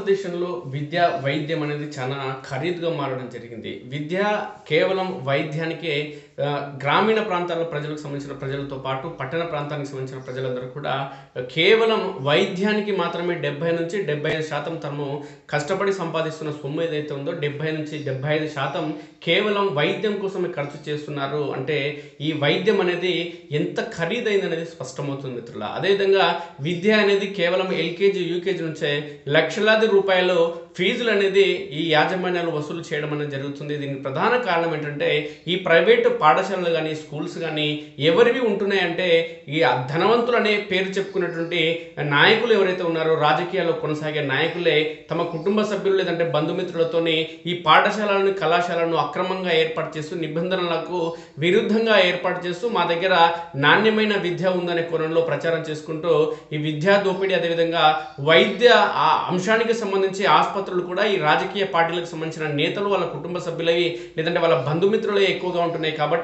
భారతదేశంలో విద్య వైద్యం అనేది చాలా ఖరీదుగా మారడం జరిగింది. విద్య కేవలం వైద్యానికే గ్రామీణ ప్రాంతాల ప్రజలకు సంబంధించిన ప్రజలతో పాటు పట్టణ ప్రాంతానికి సంబంధించిన ప్రజలందరూ కూడా కేవలం వైద్యానికి మాత్రమే డెబ్బై నుంచి డెబ్బై ఐదు శాతం తము కష్టపడి సంపాదిస్తున్న సొమ్ము ఏదైతే ఉందో డెబ్బై నుంచి డెబ్బై ఐదు శాతం కేవలం వైద్యం కోసమే ఖర్చు చేస్తున్నారు. అంటే ఈ వైద్యం అనేది ఎంత ఖరీదైంది అనేది స్పష్టమవుతుంది మిత్రుల అదేవిధంగా విద్య అనేది కేవలం ఎల్కేజీ యూకేజీ నుంచే లక్షలాది రూపాయలు ఫీజులు అనేది ఈ యాజమాన్యాలు వసూలు చేయడం అనేది జరుగుతుంది. దీనికి ప్రధాన కారణం ఏంటంటే ఈ ప్రైవేటు పాఠశాలలు కానీ స్కూల్స్ కానీ ఎవరివి ఉంటున్నాయంటే ఈ ధనవంతులు అనే పేరు చెప్పుకున్నటువంటి నాయకులు ఎవరైతే ఉన్నారో రాజకీయాల్లో కొనసాగే నాయకులే తమ కుటుంబ సభ్యులు లేదంటే బంధుమిత్రులతోనే ఈ పాఠశాలలను కళాశాలను అక్రమంగా ఏర్పాటు చేస్తూ నిబంధనలకు విరుద్ధంగా ఏర్పాటు చేస్తూ మా దగ్గర నాణ్యమైన విద్య ఉందనే కోణంలో ప్రచారం చేసుకుంటూ ఈ విద్యా దోపిడీ అదేవిధంగా వైద్య ఆ అంశానికి సంబంధించి ఆసుపత్రులు కూడా ఈ రాజకీయ పార్టీలకు సంబంధించిన నేతలు వాళ్ళ కుటుంబ సభ్యులవి లేదంటే వాళ్ళ బంధుమిత్రులే ఎక్కువగా ఉంటున్నాయి కాబట్టి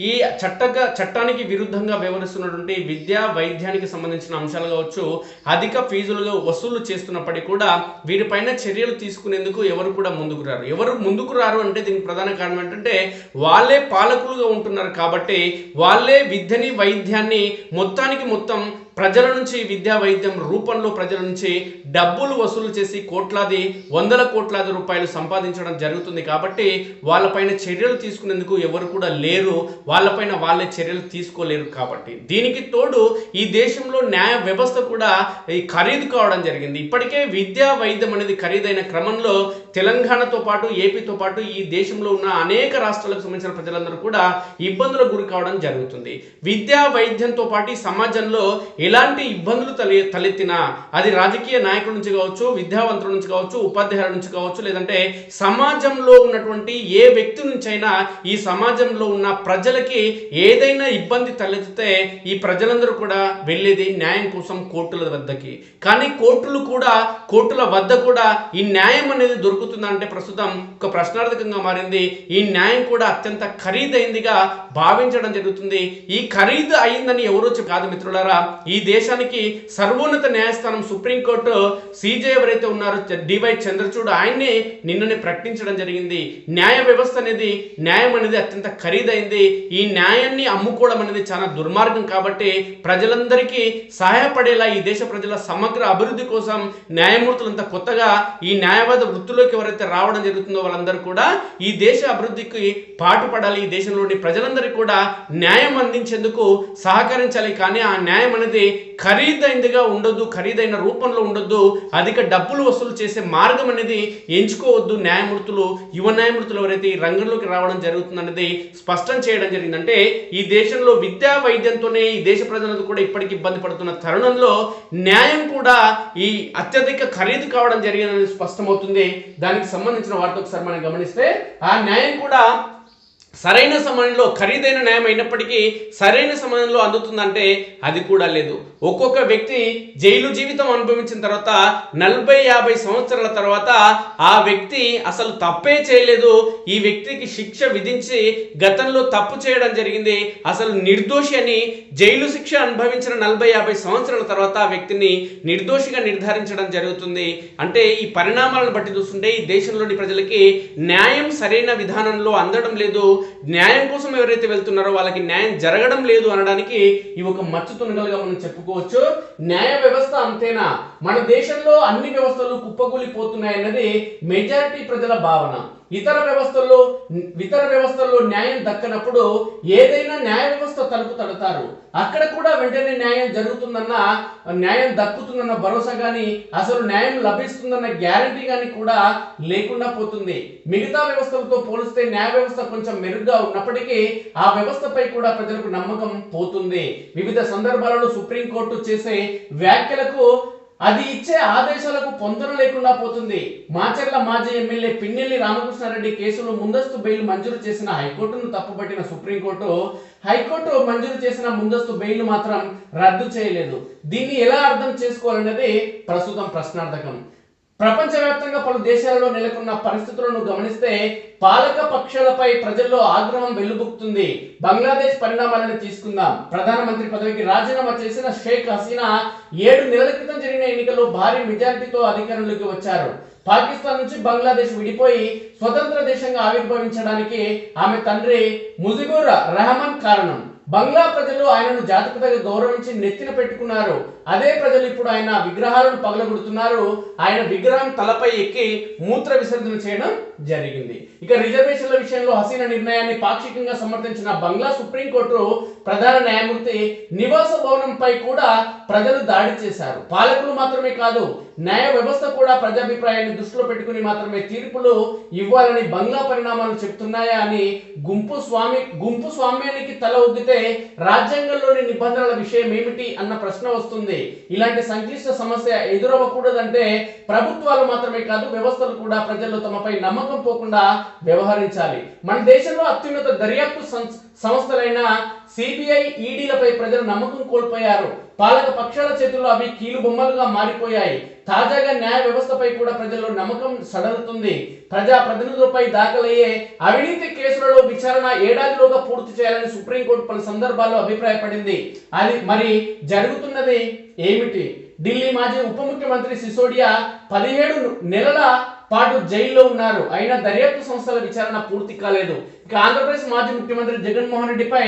ఈ చట్టగా చట్టానికి విరుద్ధంగా వ్యవహరిస్తున్నటువంటి విద్యా వైద్యానికి సంబంధించిన అంశాలు కావచ్చు అధిక ఫీజులుగా వసూలు చేస్తున్నప్పటికీ కూడా వీరిపైన చర్యలు తీసుకునేందుకు ఎవరు కూడా ముందుకు రారు. ఎవరు ముందుకు రారు అంటే దీనికి ప్రధాన కారణం ఏంటంటే వాళ్ళే పాలకులుగా ఉంటున్నారు కాబట్టి వాళ్ళే విద్యని వైద్యాన్ని మొత్తానికి మొత్తం ప్రజల నుంచి విద్యా వైద్యం రూపంలో ప్రజల నుంచి డబ్బులు వసూలు చేసి కోట్లాది వందల కోట్లాది రూపాయలు సంపాదించడం జరుగుతుంది కాబట్టి వాళ్ళపైన చర్యలు తీసుకునేందుకు ఎవరు కూడా లేరు. వాళ్ళపైన వాళ్ళే చర్యలు తీసుకోలేరు కాబట్టి. దీనికి తోడు ఈ దేశంలో న్యాయ వ్యవస్థ కూడా ఈ ఖరీదు కావడం జరిగింది. ఇప్పటికే విద్యా వైద్యం అనేది ఖరీదైన క్రమంలో తెలంగాణతో పాటు ఏపీతో పాటు ఈ దేశంలో ఉన్న అనేక రాష్ట్రాలకు సంబంధించిన ప్రజలందరూ కూడా ఇబ్బందులకు గురి కావడం జరుగుతుంది. విద్యా వైద్యంతో పాటు సమాజంలో ఎలాంటి ఇబ్బందులు తలె తలెత్తినా అది రాజకీయ నాయకుల నుంచి కావచ్చు విద్యావంతుల నుంచి కావచ్చు ఉపాధ్యాయుల నుంచి కావచ్చు లేదంటే సమాజంలో ఉన్నటువంటి ఏ వ్యక్తి నుంచైనా ఈ సమాజంలో ఉన్న ప్రజలకి ఏదైనా ఇబ్బంది తలెత్తితే ఈ ప్రజలందరూ కూడా వెళ్ళేది న్యాయం కోసం కోర్టుల వద్దకి. కానీ కోర్టులు కూడా కోర్టుల వద్ద కూడా ఈ న్యాయం అనేది దొరుకుతుందంటే ప్రస్తుతం ఒక ప్రశ్నార్థకంగా మారింది. ఈ న్యాయం కూడా అత్యంత ఖరీదైందిగా భావించడం జరుగుతుంది. ఈ ఖరీదు అయిందని ఎవరో చెప్ప- కాదు మిత్రులారా ఈ ఈ దేశానికి సర్వోన్నత న్యాయస్థానం సుప్రీంకోర్టు సీజే ఎవరైతే ఉన్నారో డివై చంద్రచూడ్ ఆయన్ని నిన్ననే ప్రకటించడం జరిగింది. న్యాయ వ్యవస్థ అనేది న్యాయం అనేది అత్యంత ఖరీదైంది. ఈ న్యాయాన్ని అమ్ముకోవడం అనేది చాలా దుర్మార్గం కాబట్టి ప్రజలందరికీ సహాయపడేలా ఈ దేశ ప్రజల సమగ్ర అభివృద్ధి కోసం న్యాయమూర్తులంతా కొత్తగా ఈ న్యాయవాద వృత్తిలోకి ఎవరైతే రావడం జరుగుతుందో వాళ్ళందరూ కూడా ఈ దేశ అభివృద్ధికి పాటుపడాలి. ఈ దేశంలోని ప్రజలందరికీ కూడా న్యాయం అందించేందుకు సహకరించాలి. కానీ ఆ న్యాయం అనేది ఖరీదైనదిగా ఉండొద్దు ఖరీదైన రూపంలో ఉండొద్దు అధిక డబ్బులు వసూలు చేసే మార్గం అనేది ఎంచుకోవద్దు న్యాయమూర్తులు యువ న్యాయమూర్తులు ఎవరైతే ఈ రంగంలోకి రావడం జరుగుతుందనేది స్పష్టం చేయడం జరిగిందంటే ఈ దేశంలో విద్యా వైద్యంతోనే ఈ దేశ ప్రజలందరూ కూడా ఇప్పటికి ఇబ్బంది పడుతున్న తరుణంలో న్యాయం కూడా ఈ అత్యధిక ఖరీదు కావడం జరిగిందని స్పష్టమవుతుంది. దానికి సంబంధించిన వార్త ఒకసారి మనం గమనిస్తే ఆ న్యాయం కూడా సరైన సమయంలో ఖరీదైన న్యాయం అయినప్పటికీ సరైన సమయంలో అందుతుందంటే అది కూడా లేదు. ఒక్కొక్క వ్యక్తి జైలు జీవితం అనుభవించిన తర్వాత నలభై యాభై సంవత్సరాల తర్వాత ఆ వ్యక్తి అసలు తప్పే చేయలేదు. ఈ వ్యక్తికి శిక్ష విధించి గతంలో తప్పు చేయడం జరిగింది. అసలు నిర్దోషి అని జైలు శిక్ష అనుభవించిన నలభై యాభై సంవత్సరాల తర్వాత ఆ వ్యక్తిని నిర్దోషిగా నిర్ధారించడం జరుగుతుంది. అంటే ఈ పరిణామాలను బట్టి చూస్తుంటే ఈ దేశంలోని ప్రజలకి న్యాయం సరైన విధానంలో అందడం లేదు. న్యాయం కోసం ఎవరైతే వెళ్తున్నారో వాళ్ళకి న్యాయం జరగడం లేదు అనడానికి ఇవి ఒక మచ్చు తునగలుగా మనం చెప్పుకోవచ్చు. న్యాయ వ్యవస్థ అంతేనా? మన దేశంలో అన్ని వ్యవస్థలు కుప్పకూలిపోతున్నాయన్నది మెజారిటీ ప్రజల భావన. ఇతర వ్యవస్థల్లో ఇతర వ్యవస్థల్లో న్యాయం దక్కనప్పుడు ఏదైనా న్యాయ వ్యవస్థ తలుపు తడతారు. అక్కడ కూడా వెంటనే న్యాయం జరుగుతుందన్న న్యాయం దక్కుతుందన్న భరోసా కానీ అసలు న్యాయం లభిస్తుందన్న గ్యారంటీ కానీ కూడా లేకుండా పోతుంది. మిగతా వ్యవస్థలతో పోలిస్తే న్యాయ వ్యవస్థ కొంచెం మెరుగ్గా ఉన్నప్పటికీ ఆ వ్యవస్థపై కూడా ప్రజలకు నమ్మకం పోతుంది. వివిధ సందర్భాలలో సుప్రీంకోర్టు చేసే వ్యాఖ్యలకు అది ఇచ్చే ఆదేశాలకు పొందన లేకుండా పోతుంది. మాచర్ల మాజీ ఎమ్మెల్యే పిన్నెల్లి రామకృష్ణారెడ్డి కేసులో ముందస్తు బెయిల్ మంజూరు చేసిన హైకోర్టును తప్పుపట్టిన సుప్రీంకోర్టు హైకోర్టు మంజూరు చేసిన ముందస్తు బెయిల్ మాత్రం రద్దు చేయలేదు. దీన్ని ఎలా అర్థం చేసుకోవాలన్నది ప్రస్తుతం ప్రశ్నార్థకం. ప్రపంచవ్యాప్తంగా పలు దేశాలలో నెలకొన్న పరిస్థితులను గమనిస్తే పాలక పక్షాలపై ప్రజల్లో ఆగ్రహం వెల్లుబుక్కుతుంది బంగ్లాదేశ్ పరిణామాలను తీసుకుందాం. ప్రధానమంత్రి పదవికి రాజీనామా చేసిన షేక్ హసీనా ఏడు నెలల క్రితం జరిగిన ఎన్నికల్లో భారీ మెజార్టీతో అధికారంలోకి వచ్చారు. పాకిస్తాన్ నుంచి బంగ్లాదేశ్ విడిపోయి స్వతంత్ర దేశంగా ఆవిర్భవించడానికి ఆమె తండ్రి ముజిబుర్ రెహమాన్ కారణం. బంగ్లా ప్రజలు ఆయనను జాతకతగా గౌరవించి నెత్తిన పెట్టుకున్నారు. అదే ప్రజలు ఇప్పుడు ఆయన విగ్రహాలను పగలగొడుతున్నారు. ఆయన విగ్రహం తలపై ఎక్కి మూత్ర విసర్జన చేయడం జరిగింది. ఇక రిజర్వేషన్ల విషయంలో హసీనా నిర్ణయాన్ని పాక్షికంగా సమర్థించిన బంగ్లా సుప్రీంకోర్టు ప్రధాన న్యాయమూర్తి నివాస భవనంపై కూడా ప్రజలు దాడి చేశారు. పాలకులు మాత్రమే కాదు న్యాయ వ్యవస్థ కూడా ప్రజాభిప్రాయాన్ని దృష్టిలో పెట్టుకుని మాత్రమే తీర్పులు ఇవ్వాలని బంగ్లా పరిణామాలు చెప్తున్నాయా అని గుంపు స్వామి గుంపు స్వామ్యానికి తల ఉద్దితే రాజ్యాంగంలోని నిబంధనల విషయం ఏమిటి అన్న ప్రశ్న వస్తుంది. ఇలాంటి సంక్లిష్ట సమస్య ఎదురవ్వకూడదంటే ప్రభుత్వాలు మాత్రమే కాదు వ్యవస్థలు కూడా ప్రజలు తమపై నమ్మకం పోకుండా వ్యవహరించాలి. మన దేశంలో అత్యున్నత దర్యాప్తు సంస్థలైన సిబిఐ ఈడీలపై ప్రజలు నమ్మకం కోల్పోయారు. పాలక పక్షాల చేతుల్లో అవి కీలు బొమ్మలుగా మారిపోయాయి. తాజాగా న్యాయ వ్యవస్థపై కూడా ప్రజల్లో నమ్మకం సడలుతుంది. ప్రజా ప్రతినిధులపై దాఖలయ్యే అవినీతి కేసులలో విచారణ ఏడాదిలోగా పూర్తి చేయాలని సుప్రీంకోర్టు పలు సందర్భాల్లో అభిప్రాయపడింది. అది మరి జరుగుతున్నది ఏమిటి? ఢిల్లీ మాజీ ఉప ముఖ్యమంత్రి సిసోడియా పదిహేడు నెలల పాటు జైల్లో ఉన్నారు. అయినా దర్యాప్తు సంస్థల విచారణ పూర్తి కాలేదు. ఇక ఆంధ్రప్రదేశ్ మాజీ ముఖ్యమంత్రి జగన్మోహన్ రెడ్డిపై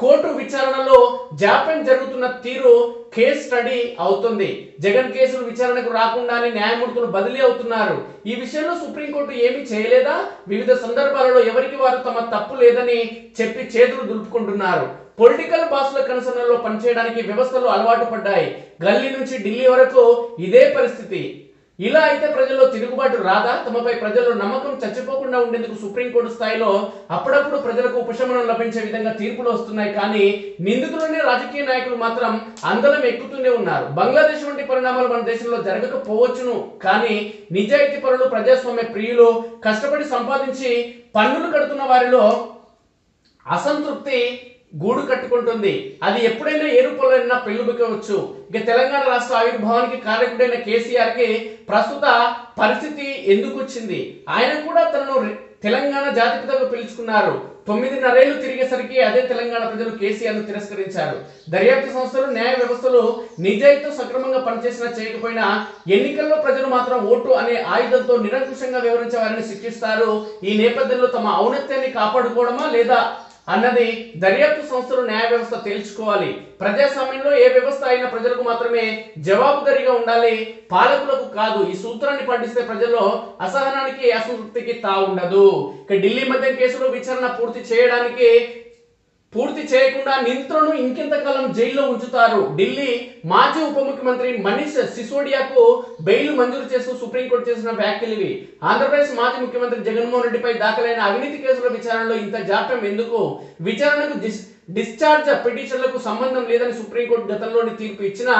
కోర్టు విచారణలో జాప్యం జరుగుతున్న తీరు కేస్ స్టడీ అవుతుంది. జగన్ కేసులు విచారణకు రాకుండానే న్యాయమూర్తులు బదిలీ అవుతున్నారు. ఈ విషయంలో సుప్రీంకోర్టు ఏమీ చేయలేదా? వివిధ సందర్భాలలో ఎవరికి వారు తమ తప్పు లేదని చెప్పి చేతులు దులుపుకుంటున్నారు. పొలిటికల్ బాసుల కనుసనలో పనిచేయడానికి వ్యవస్థలు అలవాటు పడ్డాయి. గల్లీ నుంచి ఢిల్లీ వరకు ఇదే పరిస్థితి. ఇలా అయితే ప్రజల్లో తిరుగుబాటు రాదా? తమపై ప్రజల్లో నమ్మకం చచ్చిపోకుండా ఉండేందుకు సుప్రీంకోర్టు స్థాయిలో అప్పుడప్పుడు ప్రజలకు ఉపశమనం లభించే విధంగా తీర్పులు వస్తున్నాయి. కానీ నిందితులనే రాజకీయ నాయకులు మాత్రం అందరం ఎక్కుతూనే ఉన్నారు. బంగ్లాదేశ్ వంటి పరిణామాలు మన దేశంలో జరగకపోవచ్చును. కానీ నిజాయితీ పరులు ప్రజాస్వామ్య ప్రియులు కష్టపడి సంపాదించి పన్నులు కడుతున్న వారిలో అసంతృప్తి గూడు కట్టుకుంటుంది. అది ఎప్పుడైనా ఏ రూపంలో పెళ్ళుబుకవచ్చు ఇక తెలంగాణ రాష్ట్ర ఆవిర్భావానికి కారకుడైన కేసీఆర్కి ప్రస్తుత పరిస్థితి ఎందుకు వచ్చింది ఆయన కూడా తనను తెలంగాణ జాతిపితగా పిలుచుకున్నారు. తొమ్మిదిన్నరేళ్ళు తిరిగేసరికి అదే తెలంగాణ ప్రజలు కేసీఆర్ను తిరస్కరించారు. దర్యాప్తు సంస్థలు న్యాయ వ్యవస్థలు నిజాయితీతో సక్రమంగా పనిచేసినా చేయకపోయినా ఎన్నికల్లో ప్రజలు మాత్రం ఓటు అనే ఆయుధంతో నిరంకుశంగా వివరించే వారిని శిక్షిస్తారు. ఈ నేపథ్యంలో తమ ఔన్నత్యాన్ని కాపాడుకోవడమా లేదా అన్నది దర్యాప్తు సంస్థలు న్యాయ వ్యవస్థ తేల్చుకోవాలి. ప్రజాస్వామ్యంలో ఏ వ్యవస్థ అయినా ప్రజలకు మాత్రమే జవాబుదారీగా ఉండాలి. పాలకులకు కాదు ఈ సూత్రాన్ని పాటిస్తే ప్రజల్లో అసహనానికి అసంతృప్తికి తా ఉండదు ఇక ఢిల్లీ మధ్య కేసులో విచారణ పూర్తి చేయడానికి పూర్తి చేయకుండా నిందితులను ఇంకెంతకాలం జైల్లో ఉంచుతారు. ఢిల్లీ మాజీ ఉప ముఖ్యమంత్రి మనీష్ సిసోడియాకు బెయిల్ మంజూరు చేస్తూ సుప్రీంకోర్టు చేసిన వ్యాఖ్యలు ఇవి. ఆంధ్రప్రదేశ్ మాజీ ముఖ్యమంత్రి జగన్మోహన్ రెడ్డిపై దాఖలైన అవినీతి కేసుల విచారణలో ఇంత జాప్యం ఎందుకు? విచారణకు డిస్ డిశ్చార్జ్ పిటిషన్లకు సంబంధం లేదని సుప్రీంకోర్టు గతంలోని తీర్పు ఇచ్చినా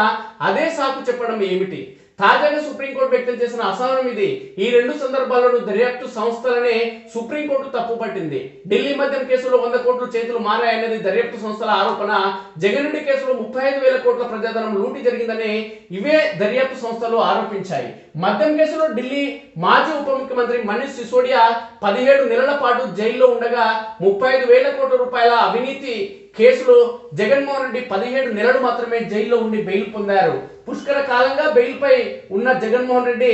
అదే సాకు చెప్పడం ఏమిటి? తాజాగా సుప్రీంకోర్టు వ్యక్తం చేసిన అసహనం ఇది. ఈ రెండు సందర్భాల్లోనూ దర్యాప్తు సంస్థలనే సుప్రీంకోర్టు తప్పుపట్టింది ఢిల్లీ మద్యం కేసులో వంద కోట్లు చేతులు మారాయన్నది దర్యాప్తు సంస్థల ఆరోపణ. జగన్ రెడ్డి కేసులో ముప్పై ఐదు వేల కోట్ల ప్రజాధనం లూటి జరిగిందని ఇవే దర్యాప్తు సంస్థలు ఆరోపించాయి. మద్యం కేసులో ఢిల్లీ మాజీ ఉప ముఖ్యమంత్రి మనీష్ సిసోడియా పదిహేడు నెలల పాటు జైల్లో ఉండగా ముప్పై ఐదు వేల కోట్ల రూపాయల అవినీతి కేసులో జగన్మోహన్ రెడ్డి పదిహేడు నెలలు మాత్రమే జైల్లో ఉండి బెయిల్ పొందారు. పుష్కర కాలంగా బెయిల్పై ఉన్న జగన్మోహన్ రెడ్డి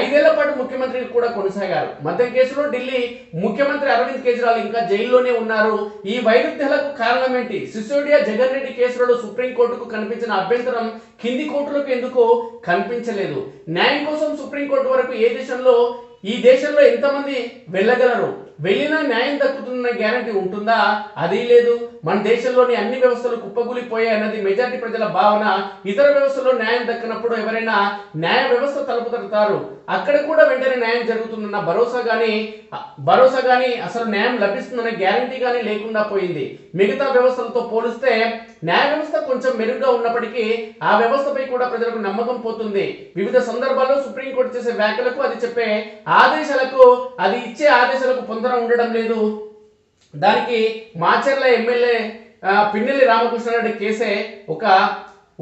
ఐదేళ్ళ పాటు ముఖ్యమంత్రి కూడా కొనసాగారు. మద్యం కేసులో ఢిల్లీ ముఖ్యమంత్రి అరవింద్ కేజ్రీవాల్ ఇంకా జైల్లోనే ఉన్నారు. ఈ వైరుధ్యాలకు కారణం ఏంటి? సిసోడియా జగన్ రెడ్డి కేసులలో సుప్రీంకోర్టుకు కనిపించిన అభ్యంతరం కింది కోర్టులకు ఎందుకు కనిపించలేదు. న్యాయం కోసం సుప్రీంకోర్టు వరకు ఏ దేశంలో ఈ దేశంలో ఎంతమంది వెళ్ళగలరు? వెళ్ళినా న్యాయం దక్కుతుందన్న గ్యారంటీ ఉంటుందా? అది లేదు. మన దేశంలోని అన్ని వ్యవస్థలు కుప్పగూలిపోయాయి అన్నది మెజారిటీ ప్రజల భావన. ఇతర వ్యవస్థలో న్యాయం దక్కనప్పుడు ఎవరైనా న్యాయ వ్యవస్థ తలుపు తడతారు అక్కడ కూడా వెంటనే న్యాయం జరుగుతుందన్న భరోసా కానీ భరోసా కానీ అసలు న్యాయం లభిస్తుందనే గ్యారంటీ కానీ లేకుండా పోయింది. మిగతా వ్యవస్థలతో పోలిస్తే న్యాయ వ్యవస్థ కొంచెం మెరుగ్గా ఉన్నప్పటికీ ఆ వ్యవస్థపై కూడా ప్రజలకు నమ్మకం పోతుంది. వివిధ సందర్భాల్లో సుప్రీంకోర్టు చేసే వ్యాఖ్యలకు అది చెప్పే ఆదేశాలకు అది ఇచ్చే ఆదేశాలకు పొందడం ఉండడం లేదు. దానికి మాచర్ల ఎమ్మెల్యే పిన్నెల్లి రామకృష్ణారెడ్డి కేసే ఒక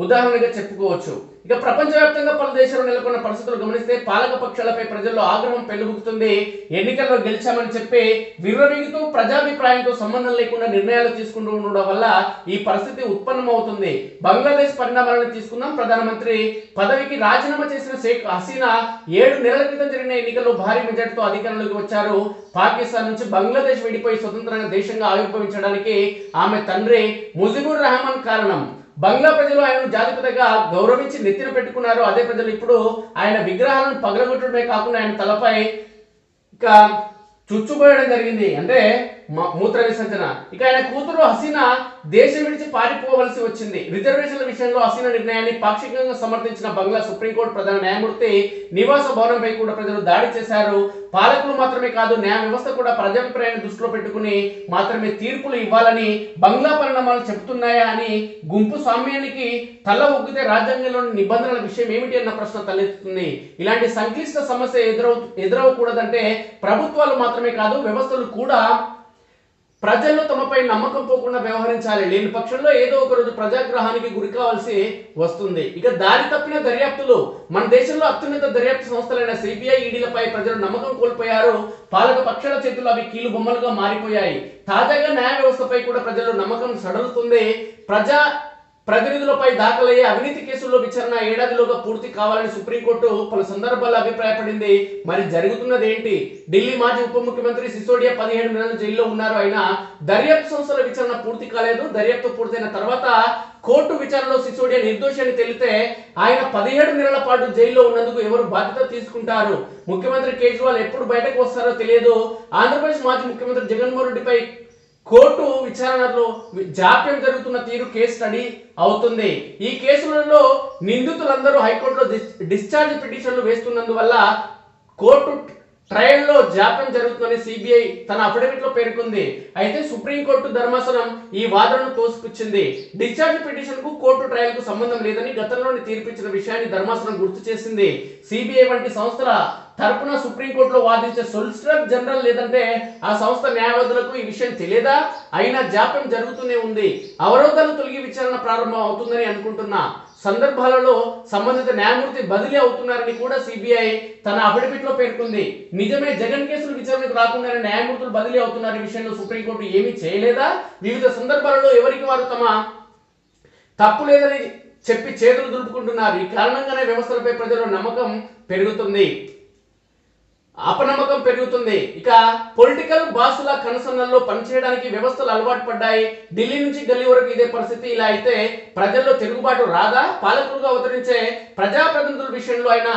ఉదాహరణగా చెప్పుకోవచ్చు. ఇక ప్రపంచవ్యాప్తంగా పలు దేశాలు నెలకొన్న పరిస్థితులు గమనిస్తే పాలక పక్షాలపై ప్రజల్లో ఆగ్రహం పెరుగుతుంది. ఎన్నికల్లో గెలిచామని చెప్పి విర్రవీగుతూ ప్రజాభిప్రాయంతో సంబంధం లేకుండా నిర్ణయాలు తీసుకుంటూ ఉండడం వల్ల ఈ పరిస్థితి ఉత్పన్నమవుతుంది. బంగ్లాదేశ్ పరిణామాలను తీసుకుందాం. ప్రధానమంత్రి పదవికి రాజీనామా చేసిన షేక్ హసీనా ఏడు నెలల క్రితం జరిగిన ఎన్నికల్లో భారీ మెజార్టీతో అధికారంలోకి వచ్చారు. పాకిస్తాన్ నుంచి బంగ్లాదేశ్ విడిపోయి స్వతంత్రంగా దేశంగా ఆవిర్భవించడానికి ఆమె తండ్రి ముజిబుర్ రహమాన్ కారణం. బంగ్లా ప్రజలు ఆయనను జాతిపితగా గౌరవించి నెత్తిన పెట్టుకున్నారు. అదే ప్రజలు ఇప్పుడు ఆయన విగ్రహాలను పగలగొట్టడమే కాకుండా ఆయన తలపై ఇక చుచ్చుపోయడం జరిగింది. అంటే మూత్ర విసర్జన. ఇక ఆయన కూతురు హసీనా దేశం విడిచి పారిపోవలసి వచ్చింది. రిజర్వేషన్ల విషయంలో హసీనా నిర్ణయాన్ని పాక్షికంగా సమర్థించిన బంగ్లా సుప్రీంకోర్టు ప్రధాన న్యాయమూర్తి నివాస భవనంపై కూడా ప్రజలు దాడి చేశారు. పాలకులు మాత్రమే కాదు న్యాయ వ్యవస్థ కూడా ప్రజాభిప్రాయాన్ని దృష్టిలో పెట్టుకుని మాత్రమే తీర్పులు ఇవ్వాలని బంగ్లా పరిణామాలు చెబుతున్నాయా అని గుంపు స్వామ్యానికి తల ఉగ్గితే రాజ్యాంగంలోని నిబంధనల విషయం ఏమిటి అన్న ప్రశ్న తలెత్తుతుంది. ఇలాంటి సంక్లిష్ట సమస్య ఎదురవు ఎదురవకూడదంటే ప్రభుత్వాలు మాత్రమే కాదు వ్యవస్థలు కూడా ప్రజలు తమపై నమ్మకం పోకుండా వ్యవహరించాలి. లేని పక్షంలో ఏదో ఒక రోజు ప్రజాగ్రహానికి గురి కావాల్సి వస్తుంది. ఇక దారి తప్పిన దర్యాప్తులు మన దేశంలో అత్యున్నత దర్యాప్తు సంస్థలైన సిబిఐ ఈడీలపై ప్రజలు నమ్మకం కోల్పోయారు. పాలక పక్షాల చేతులు అవి కీలు బొమ్మలుగా మారిపోయాయి. తాజాగా న్యాయ వ్యవస్థపై కూడా ప్రజలు నమ్మకం సడలుతుంది. ప్రజా ప్రతినిధులపై దాఖలయ్యే అవినీతి కేసుల్లో విచారణ ఏడాదిలోగా పూర్తి కావాలని సుప్రీంకోర్టు పలు సందర్భాల్లో అభిప్రాయపడింది. మరి జరుగుతున్నది ఏంటి? ఢిల్లీ మాజీ ఉప ముఖ్యమంత్రి సిసోడియా పదిహేడు నెలలు జైల్లో ఉన్నారు ఆయన దర్యాప్తు సంస్థల విచారణ పూర్తి కాలేదు. దర్యాప్తు పూర్తయిన తర్వాత కోర్టు విచారణలో సిసోడియా నిర్దోషి అని తెలితే ఆయన పదిహేడు నెలల పాటు జైల్లో ఉన్నందుకు ఎవరు బాధ్యత తీసుకుంటారు? ముఖ్యమంత్రి కేజ్రీవాల్ ఎప్పుడు బయటకు వస్తారో తెలియదు. ఆంధ్రప్రదేశ్ మాజీ ముఖ్యమంత్రి జగన్మోహన్ రెడ్డిపై కోర్టు విచారణలో జాప్యం జరుగుతున్న తీరు కేసు స్టడీ అవుతుంది. ఈ కేసులలో నిందితులందరూ హైకోర్టులో డిశ్చార్జ్ పిటిషన్లు వేస్తున్నందువల్ల కోర్టు ట్రయల్లో జాప్యం జరుగుతుందని సిబిఐ తన అఫిడవిట్లో పేర్కొంది. అయితే సుప్రీంకోర్టు ధర్మాసనం ఈ వాదనను తోసిపుచ్చింది. డిశ్చార్జ్ పిటిషన్కు కోర్టు ట్రయల్కు సంబంధం లేదని గతంలోని తీర్పిచ్చిన విషయాన్ని ధర్మాసనం గుర్తు చేసింది. సిబిఐ వంటి సంస్థల తరపున సుప్రీంకోర్టులో వాదించే సొలిసిటర్ జనరల్ లేదంటే ఆ సంస్థ న్యాయవాదులకు ఈ విషయం తెలియదా? అయినా జాప్యం జరుగుతూనే ఉంది. అవరోధాలు తొలగి విచారణ ప్రారంభం అవుతుందని అనుకుంటున్నా. సందర్భాలలో సంబంధిత న్యాయమూర్తి బదిలీ అవుతున్నారని కూడా సిబిఐ తన అఫిడవిట్లో పేర్కొంది. నిజమే జగన్ కేసులు విచారణకు రాకుండానే న్యాయమూర్తులు బదిలీ అవుతున్న విషయంలో సుప్రీంకోర్టు ఏమీ చేయలేదా? వివిధ సందర్భాలలో ఎవరికి వారు తమ తప్పు లేదని చెప్పి చేతులు దులుపుకుంటున్నారు. ఈ కారణంగానే వ్యవస్థలపై ప్రజల నమ్మకం పెరుగుతుంది. అపనమ్మకం పెరుగుతుంది. ఇక పొలిటికల్ బాసుల కనుసన్నల్లో పనిచేయడానికి వ్యవస్థలు అలవాటు పడ్డాయి. ఢిల్లీ నుంచి గల్లీ వరకు ఇదే పరిస్థితి ఇలా అయితే ప్రజల్లో తిరుగుబాటు రాదా? పాలకులుగా అవతరించే ప్రజాప్రతినిధుల విషయంలో అయినా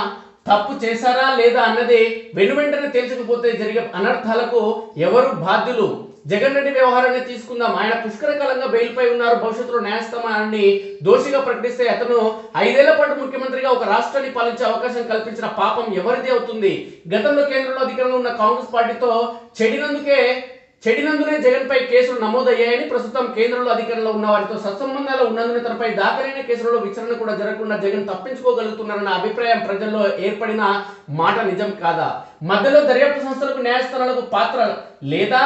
తప్పు చేశారా లేదా అన్నది వెనువెంటనే తేల్చకపోతే జరిగే అనర్థాలకు ఎవరు బాధ్యులు? జగన్ రెడ్డి వ్యవహారాన్ని తీసుకుందాం. ఆయన పుష్కరకాలంగా బెయిల్పై ఉన్నారు. భవిష్యత్తులో న్యాయస్థానాన్ని దోషిగా ప్రకటిస్తే అతను ఐదేళ్ళ పాటు ముఖ్యమంత్రిగా ఒక రాష్ట్రాన్ని పాలించే అవకాశం కల్పించిన పాపం ఎవరిది అవుతుంది? గతంలో కేంద్రంలో అధికారంలో ఉన్న కాంగ్రెస్ పార్టీతో చెడినందుకే చెడినందునే జగన్ పై కేసులు నమోదయ్యాయని ప్రస్తుతం కేంద్రంలో అధికారంలో ఉన్న వారితో సత్సంబంధాలు ఉన్నందున తనపై దాఖలైన కేసులలో విచారణ కూడా జరగకుండా జగన్ తప్పించుకోగలుగుతున్నారన్న అభిప్రాయం ప్రజల్లో ఏర్పడిన మాట నిజం కాదా? మధ్యలో దర్యాప్తు సంస్థలకు న్యాయస్థానాలకు పాత్ర లేదా?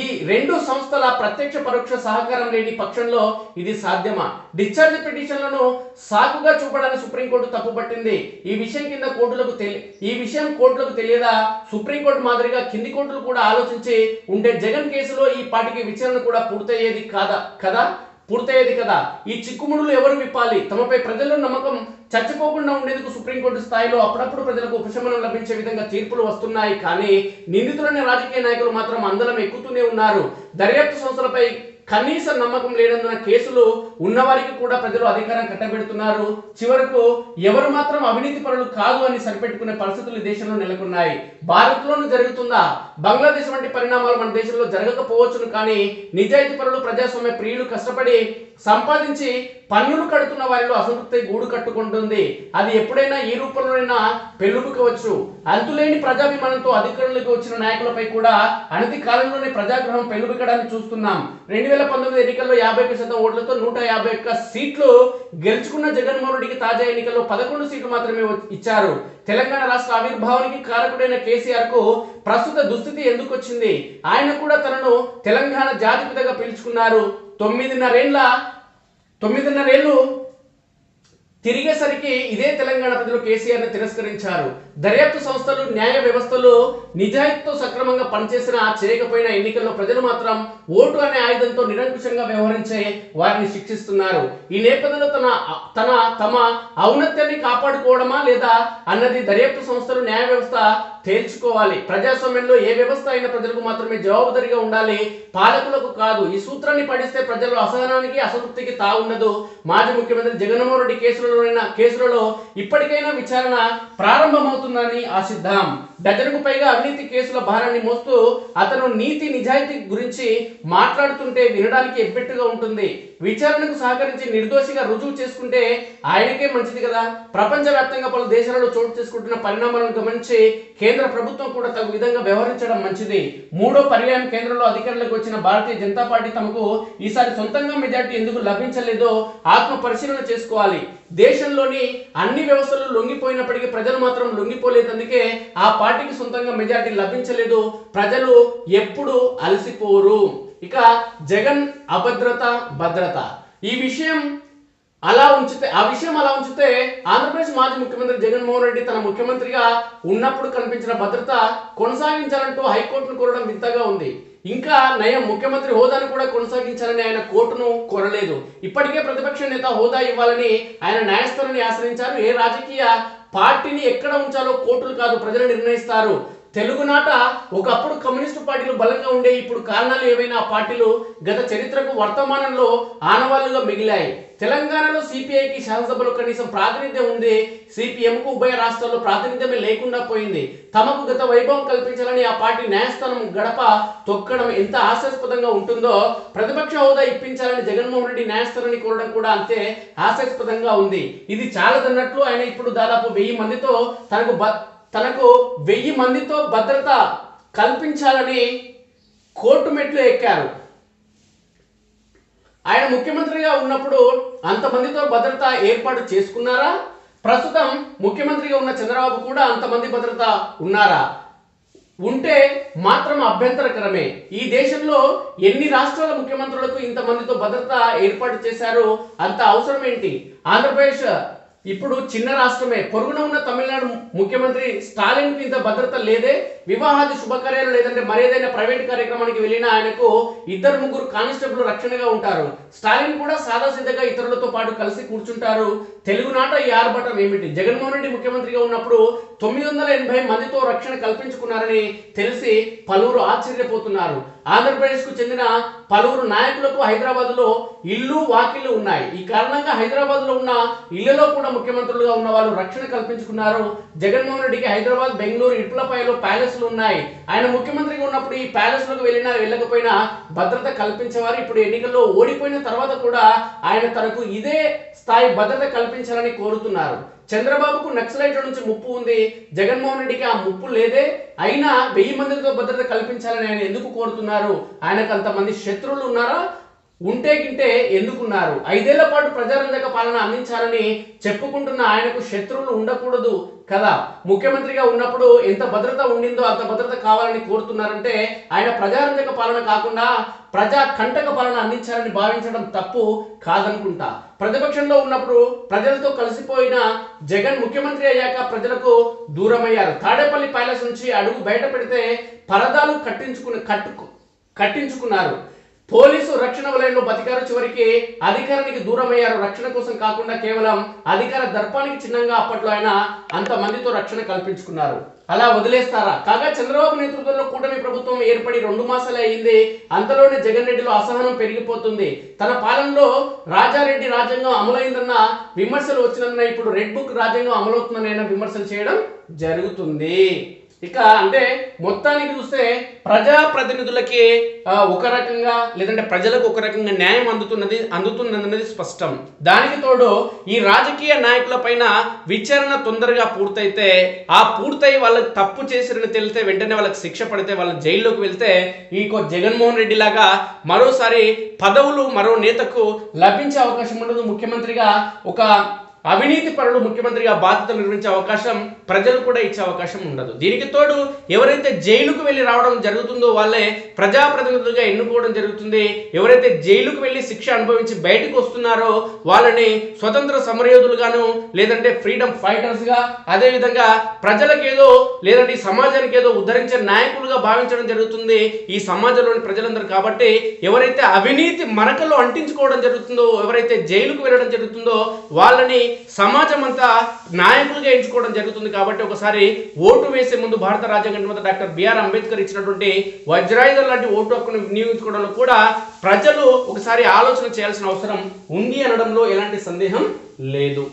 ఈ రెండు సంస్థల ప్రత్యక్ష పరోక్ష సహకారం లేని పక్షంలో ఇది సాధ్యమా? డిశ్చార్జ్ పిటిషన్లను సాకుగా చూపడానికి సుప్రీంకోర్టు తప్పుపట్టింది. ఈ విషయం కింద కోర్టులకు తెలి ఈ విషయం కోర్టులకు తెలియదా? సుప్రీంకోర్టు మాదిరిగా కింది కోర్టులు కూడా ఆలోచించి ఉంటే జగన్ కేసులో ఈ పాటికి విచారణ కూడా పూర్తయ్యేది కాదా? కదా? పూర్తయ్యేది కదా? ఈ చిక్కుముడులు ఎవరు విప్పాలి? తమపై ప్రజల్లో నమ్మకం చచ్చిపోకుండా ఉండేందుకు సుప్రీంకోర్టు స్థాయిలో అప్పుడప్పుడు ప్రజలకు ఉపశమనం లభించే విధంగా తీర్పులు వస్తున్నాయి. కానీ నిందితులనే రాజకీయ నాయకులు మాత్రం అందరం ఎక్కుతూనే ఉన్నారు. దర్యాప్తు సంస్థలపై కనీస నమ్మకం లేనందున కేసులు ఉన్నవారికి కూడా ప్రజలు అధికారం కట్టబెడుతున్నారు. చివరకు ఎవరు మాత్రం అవినీతి పరులు కాదు అని సరిపెట్టుకునే పరిస్థితులు దేశంలో నెలకొన్నాయి. భారత్లోనూ జరుగుతుందా? బంగ్లాదేశ్ వంటి పరిణామాలు మన దేశంలో జరగకపోవచ్చును కానీ నిజాయితీ పరులు ప్రజాస్వామ్య ప్రియులు కష్టపడి సంపాదించి పన్నులు కడుతున్న వారిలో అసంతృప్తి గూడు కట్టుకుంటుంది. అది ఎప్పుడైనా ఏ రూపంలోనైనా పెళ్ళుబుకవచ్చు అంతులేని ప్రజాభిమానంతో అధికారంలోకి వచ్చిన నాయకులపై కూడా అనతి కాలంలోనే ప్రజాగ్రహం పెళ్ళుబికడాన్ని చూస్తున్నాం. రెండు వేల పంతొమ్మిది ఎన్నికల్లో యాభై ఒక్క శాతం ఓట్లతో నూట యాభై ఒక్క సీట్లు గెలుచుకున్న జగన్మోహన్ రెడ్డికి తాజా ఎన్నికల్లో పదకొండు సీట్లు మాత్రమే ఇచ్చారు. తెలంగాణ రాష్ట్ర ఆవిర్భావానికి కారకుడైన కేసీఆర్కు ప్రస్తుత దుస్థితి ఎందుకు వచ్చింది? ఆయన కూడా తనను తెలంగాణ జాతిపితగా పిలుచుకున్నారు. తొమ్మిదిన్నరేళ్ళ తొమ్మిదిన్నరేళ్ళు తిరిగేసరికి ఇదే తెలంగాణ ప్రజలు కేసీఆర్ని తిరస్కరించారు. దర్యాప్తు సంస్థలు న్యాయ వ్యవస్థలు నిజాయితీతో సక్రమంగా పనిచేసినా చేయకపోయినా ఎన్నికల్లో ప్రజలు మాత్రం ఓటు అనే ఆయుధంతో నిరంకుశంగా వ్యవహరించే వారిని శిక్షిస్తున్నారు. ఈ నేపథ్యంలో తన తన తమ ఔన్నత్యాన్ని కాపాడుకోవడమా లేదా అన్నది దర్యాప్తు సంస్థలు న్యాయ వ్యవస్థ తేల్చుకోవాలి. ప్రజాస్వామ్యంలో ఏ వ్యవస్థ అయినా ప్రజలకు మాత్రమే జవాబుదారిగా ఉండాలి. పాలకులకు కాదు ఈ సూత్రాన్ని పడిస్తే ప్రజలు అసహనానికి అసంతృప్తికి తావున్నదు మాజీ ముఖ్యమంత్రి జగన్మోహన్ రెడ్డి కేసులలోన కేసులలో ఇప్పటికైనా విచారణ ప్రారంభమవుతుందని ఆశిద్దాం. డజన్కు పైగా అవినీతి కేసుల భారాన్ని మోస్తూ అతను నీతి నిజాయితీ గురించి మాట్లాడుతుంటే వినడానికి ఎబ్బెట్టుగా ఉంటుంది. విచారణకు సహకరించి నిర్దోషిగా రుజువు చేసుకుంటే ఆయనకే మంచిది కదా. ప్రపంచవ్యాప్తంగా పలు దేశాలలో చోటు చేసుకుంటున్న పరిణామాలను గమనించి కేంద్ర ప్రభుత్వం కూడా తగు విధంగా వ్యవహరించడం మంచిది. మూడో పర్యాయం కేంద్రంలో అధికారంలోకి వచ్చిన భారతీయ జనతా పార్టీ తమకు ఈసారి సొంతంగా మెజార్టీ ఎందుకు లభించలేదో ఆత్మ పరిశీలన చేసుకోవాలి. దేశంలోని అన్ని వ్యవస్థలు లొంగిపోయినప్పటికీ ప్రజలు మాత్రం లొంగిపోలేదు అందుకే ఆ పార్టీకి సొంతంగా మెజార్టీ లభించలేదు. ప్రజలు ఎప్పుడు అలసిపోరు. ఇక జగన్ అభద్రత భద్రత. ఈ విషయం అలా ఉంచితే ఆ విషయం అలా ఉంచితే ఆంధ్రప్రదేశ్ మాజీ ముఖ్యమంత్రి జగన్మోహన్ రెడ్డి తన ముఖ్యమంత్రిగా ఉన్నప్పుడు కనిపించిన భద్రత కొనసాగించాలంటూ హైకోర్టును కోరడం వింతగా ఉంది. ఇంకా నయం ముఖ్యమంత్రి హోదాను కూడా కొనసాగించాలని ఆయన కోర్టును కోరలేదు. ఇప్పటికే ప్రతిపక్ష నేత హోదా ఇవ్వాలని ఆయన న్యాయస్థానాన్ని ఆశ్రయించారు. ఏ రాజకీయ పార్టీని ఎక్కడ ఉంచాలో కోర్టులు కాదు ప్రజలు నిర్ణయిస్తారు. తెలుగునాట ఒకప్పుడు కమ్యూనిస్టు పార్టీలు బలంగా ఉండే ఇప్పుడు కారణాలు ఏవైనా ఆ పార్టీలు గత చరిత్రకు వర్తమానంలో ఆనవాళ్ళుగా మిగిలాయి. తెలంగాణలో సిపిఐకి శాసనసభలో కనీసం ప్రాతినిధ్యం ఉంది. సిపిఎంకు ఉభయ రాష్ట్రాల్లో ప్రాతినిధ్యమే లేకుండా పోయింది. తమకు గత వైభవం కల్పించాలని ఆ పార్టీ న్యాయస్థానం గడప తొక్కడం ఎంత హాస్యాస్పదంగా ఉంటుందో ప్రతిపక్ష హోదా ఇప్పించాలని జగన్మోహన్ రెడ్డి న్యాయస్థానాన్ని కోరడం కూడా అంతే హాస్యాస్పదంగా ఉంది. ఇది చాలదన్నట్లు ఆయన ఇప్పుడు దాదాపు వెయ్యి మందితో తనకు తనకు వెయ్యి మందితో భద్రత కల్పించాలని కోర్టు మెట్లు ఎక్కారు. ఆయన ముఖ్యమంత్రిగా ఉన్నప్పుడు అంతమందితో భద్రత ఏర్పాటు చేసుకున్నారా? ప్రస్తుతం ముఖ్యమంత్రిగా ఉన్న చంద్రబాబు కూడా అంతమంది భద్రత ఉన్నారా? ఉంటే మాత్రం అభ్యంతరకరమే. ఈ దేశంలో ఎన్ని రాష్ట్రాల ముఖ్యమంత్రులకు ఇంతమందితో భద్రత ఏర్పాటు చేశారు? అంత అవసరం ఏంటి ఆంధ్రప్రదేశ్ ఇప్పుడు చిన్న రాష్ట్రమే. పొరుగున ఉన్న తమిళనాడు ముఖ్యమంత్రి స్టాలిన్ ఇంత భద్రత లేదే? వివాహాది శుభకార్యాలు లేదంటే మరేదైనా ప్రైవేట్ కార్యక్రమానికి వెళ్ళినా ఆయనకు ఇద్దరు ముగ్గురు కానిస్టేబుల్ రక్షణగా ఉంటారు. స్టాలిన్ కూడా సాదాసీదగా ఇతరులతో పాటు కలిసి కూర్చుంటారు. తెలుగునాట ఈ ఆర్భటం ఏమిటి? జగన్మోహన్ రెడ్డి ముఖ్యమంత్రిగా ఉన్నప్పుడు తొమ్మిది వందల ఎనభై మందితో రక్షణ కల్పించుకున్నారని తెలిసి పలువురు ఆశ్చర్యపోతున్నారు. ఆంధ్రప్రదేశ్కు చెందిన పలువురు నాయకులకు హైదరాబాద్లో ఇల్లు వాకిళ్ళు ఉన్నాయి. ఈ కారణంగా హైదరాబాద్లో ఉన్న ఇళ్ళలో కూడా ముఖ్యమంత్రులుగా ఉన్న వాళ్ళు రక్షణ కల్పించుకున్నారు. జగన్మోహన్ రెడ్డికి హైదరాబాద్ బెంగళూరు ఇట్లపాయలో ప్యాలెస్లు ఉన్నాయి. ఆయన ముఖ్యమంత్రిగా ఉన్నప్పుడు ఈ ప్యాలెస్లకు వెళ్ళినా వెళ్ళకపోయినా భద్రత కల్పించేవారు. ఇప్పుడు ఎన్నికల్లో ఓడిపోయిన తర్వాత కూడా ఆయన తనకు ఇదే స్థాయి భద్రత కల్పించాలని కోరుతున్నారు. చంద్రబాబుకు నక్సలైట్ల నుంచి ముప్పు ఉంది. జగన్మోహన్ రెడ్డికి ఆ ముప్పు లేదే. అయినా వెయ్యి మందితో భద్రత కల్పించాలని ఆయన ఎందుకు కోరుతున్నారు? ఆయనకు అంతమంది శత్రువులు ఉన్నారా? ఉంటే గింటే ఎందుకున్నారు? ఐదేళ్ళ పాటు ప్రజారంజక పాలన అందించాలని చెప్పుకుంటున్న ఆయనకు శత్రువులు ఉండకూడదు కదా? ముఖ్యమంత్రిగా ఉన్నప్పుడు ఎంత భద్రత ఉండిందో అంత భద్రత కావాలని కోరుతున్నారంటే ఆయన ప్రజారంజక పాలన కాకుండా ప్రజా కంటక పాలన అందించాలని భావించడం తప్పు కాదనుకుంటా. ప్రతిపక్షంలో ఉన్నప్పుడు ప్రజలతో కలిసిపోయిన జగన్ ముఖ్యమంత్రి అయ్యాక ప్రజలకు దూరమయ్యారు. తాడేపల్లి ప్యాలెస్ నుంచి అడుగు బయట పెడితే పరదాలు కట్టించుకుని కట్టుకు కట్టించుకున్నారు. పోలీసు రక్షణ వలయంలో బతికారు చివరికి అధికారానికి దూరమయ్యారు. రక్షణ కోసం కాకుండా కేవలం అధికార దర్పానికి చిహ్నంగా అప్పట్లో ఆయన అంత మందితో రక్షణ కల్పించుకున్నారు. అలా వదిలేస్తారా? కాగా చంద్రబాబు నేతృత్వంలో కూటమి ప్రభుత్వం ఏర్పడి రెండు మాసాలు అయింది. అంతలోనే జగన్ రెడ్డిలో అసహనం పెరిగిపోతుంది. తన పాలనలో రాజారెడ్డి రాజ్యాంగం అమలైందన్న విమర్శలు వచ్చినందున ఇప్పుడు రెడ్ బుక్ రాజ్యాంగం అమలవుతుందన్న విమర్శలు చేయడం జరుగుతుంది. ఇక అంటే మొత్తానికి చూస్తే ప్రజాప్రతినిధులకి ప్రతినిధులకి ఒక రకంగా లేదంటే ప్రజలకు ఒక రకంగా న్యాయం అందుతున్నది అందుతున్నది స్పష్టం. దానికి తోడు ఈ రాజకీయ నాయకుల పైన విచారణ తొందరగా పూర్తయితే ఆ పూర్తయి వాళ్ళకి తప్పు చేసిరని తెలితే వెంటనే వాళ్ళకి శిక్ష పడితే వాళ్ళ జైల్లోకి వెళ్తే ఈ జగన్మోహన్ రెడ్డి లాగా మరోసారి పదవులు మరో నేతకు లభించే అవకాశం ఉండదు. ముఖ్యమంత్రిగా ఒక అవినీతి పరులు ముఖ్యమంత్రిగా బాధ్యతలు నిర్వహించే అవకాశం ప్రజలు కూడా ఇచ్చే అవకాశం ఉండదు. దీనికి తోడు ఎవరైతే జైలుకు వెళ్ళి రావడం జరుగుతుందో వాళ్ళే ప్రజాప్రతినిధులుగా ఎన్నుకోవడం జరుగుతుంది. ఎవరైతే జైలుకు వెళ్ళి శిక్ష అనుభవించి బయటకు వస్తున్నారో వాళ్ళని స్వతంత్ర సమరయోధులుగాను లేదంటే ఫ్రీడమ్ ఫైటర్స్గా అదేవిధంగా ప్రజలకేదో లేదంటే ఈ సమాజానికి ఏదో ఉద్ధరించే నాయకులుగా భావించడం జరుగుతుంది ఈ సమాజంలోని ప్రజలందరూ కాబట్టి ఎవరైతే అవినీతి మరకలు అంటించుకోవడం జరుగుతుందో ఎవరైతే జైలుకు వెళ్ళడం జరుగుతుందో వాళ్ళని సమాజం అంతా నాయకులుగా ఎంచుకోవడం జరుగుతుంది కాబట్టి ఒకసారి ఓటు వేసే ముందు భారత రాజ్యాంగ నిర్మాత డాక్టర్ బిఆర్ అంబేద్కర్ ఇచ్చినటువంటి వజ్రాయుధం లాంటి ఓటు హక్కును వినియోగించుకోవడంలో కూడా ప్రజలు ఒకసారి ఆలోచన చేయాల్సిన అవసరం ఉంది అనడంలో ఎలాంటి సందేహం లేదు.